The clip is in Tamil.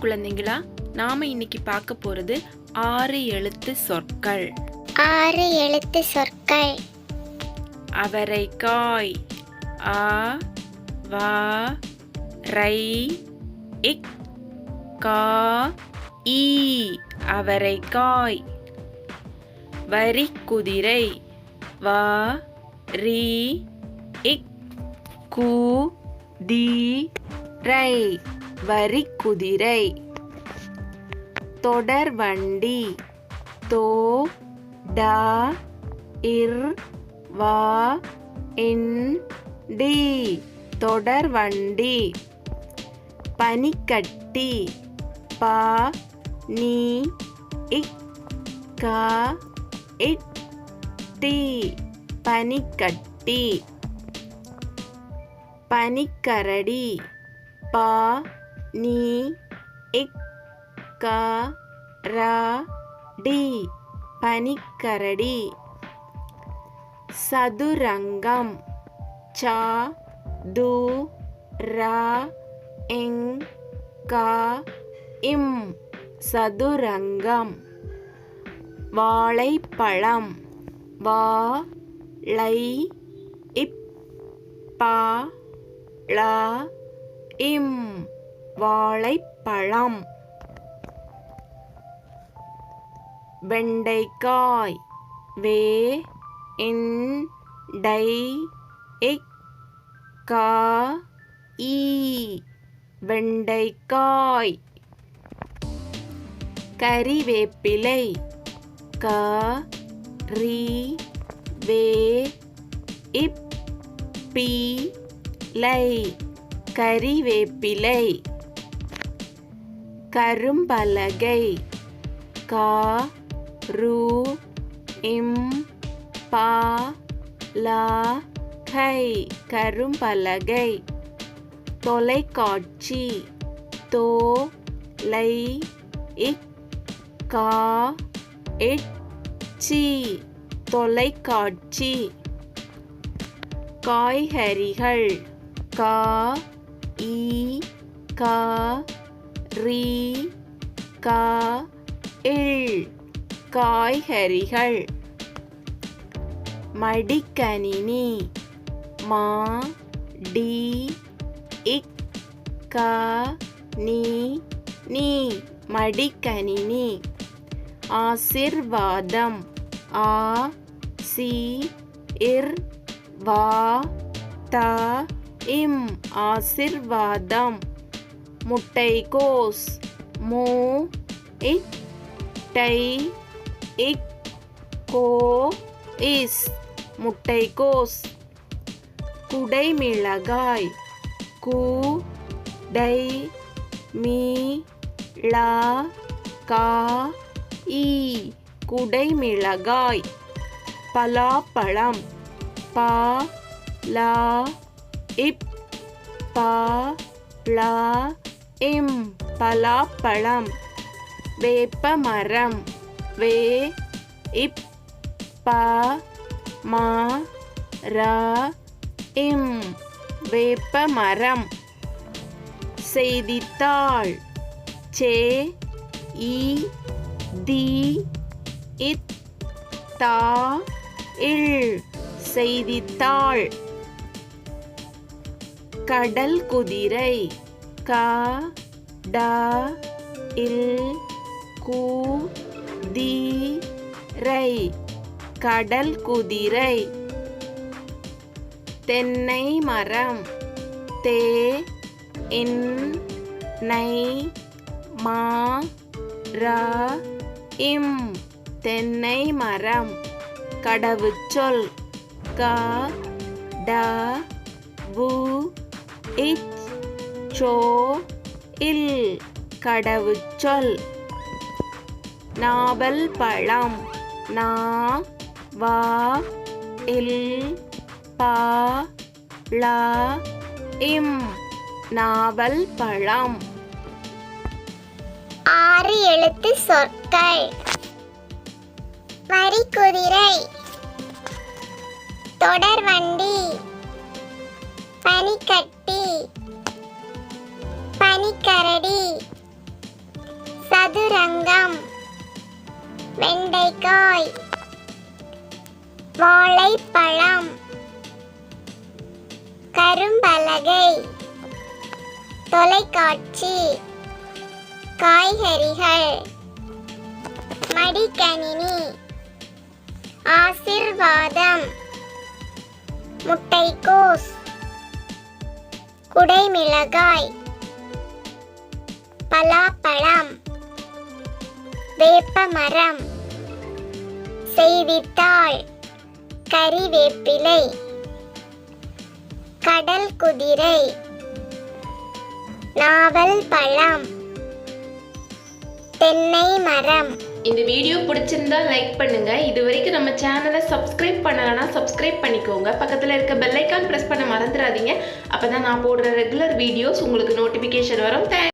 குழந்தைங்களா நாம இன்னைக்கு பார்க்க போறது ஆறு எழுத்து சொற்கள். ஆறு எழுத்து சொற்கள். அவரைக்காய் ஆ வா ரை இக் கா ஈ அவரைக்காய் வரி குதிரை வா ரி இக் கு தி ஒற்றை வரி குதிரை. தொடர் வண்டி தோ டா இர் வா இன் டி. தொடர் வண்டி. பனிக்கட்டி பா நீ இக் கா இட் டி. பனிக்கட்டி. பனிக்கரடி. பா நீ இக் கா ரா டி பனிக்கரடி சதுரங்கம் சா து ரா இங் கா இம் சதுரங்கம் வாழைப்பழம் வா லை இப் பா லா இம் வாழைப்பழம். வெண்டைக்காய் வே இன் டை இக் கா ஈ வெண்டைக்காய். கறிவேப்பிலை க ரி வே இப் பி லை. கறிவேப்பிலை கரும்பலகை. கா ரு இம் பா லா கை. கரும்பலகை. தொலைக்காட்சி. தோ லை இக் கா இட் சி. தொலைக்காட்சி. காய்கறிகள். கா இ கா ரீ கா இல். காய்கறிகள். மடிக்கணினி. மா டி இக் கா நீ நீ. மடிக்கணினி. ஆசிர்வாதம். ஆ சி இர் வா தா இம் ஆசிர்வாதம். முட்டைகோஸ் மு. இக் டை. இக். கோ. இஸ். முட்டைகோஸ் குடைமிளகாய். கு டை மீ லா கா ஈ குடைமிளகாய். பலாப்பழம். பா லா இப் பா லா இம் பலாப்பழம் வேப்பமரம் வே இப் ப மா ரா இம் வேப்ப மரம் செய்தித்தாள் சே இ தி இத் தா இல் செய்தித்தாள் கடல் குதிரை. க ட இல் கு தி ரை. கடல் குதிரை. தென்னை மரம். தே இன் நை மா ரா இம். தென்னை மரம். கடவுச்சொல். க ட வு இச் இல் கடவுச்சொல். நாவல் பழம். நா வா இல் பா லா இம். நாவல் பழம். ஆறு எழுத்து சொற்கள். வரி குதிரை தொடர் வண்டி. பனிக்கட்டு. கரடி. சதுரங்கம். வெண்டைக்காய். வாழைப்பழம். கரும்பலகை. தொலைக்காட்சி. காய்கறிகள். மடிக்கணினி. ஆசிர்வாதம். முட்டைக்கோஸ். குடைமிளகாய். பலாப்பழம் வேப்பமரம் செய்தித்தாள் கறிவேப்பிலை கடல் குதிரை நாவல் பழம் தென்னை மரம். இந்த வீடியோ பிடிச்சிருந்தா லைக் பண்ணுங்க. இது வரைக்கும் நம்ம சேனலை சப்ஸ்கிரைப் பண்ணலன்னா சப்ஸ்கிரைப் பண்ணிக்கோங்க. பக்கத்தில் இருக்க பெல்லைக்கான் ப்ரெஸ் பண்ண மறந்துடாதீங்க. அப்பதான் நான் போடுற ரெகுலர் வீடியோஸ் உங்களுக்கு நோட்டிஃபிகேஷன் வரும். தேங்க்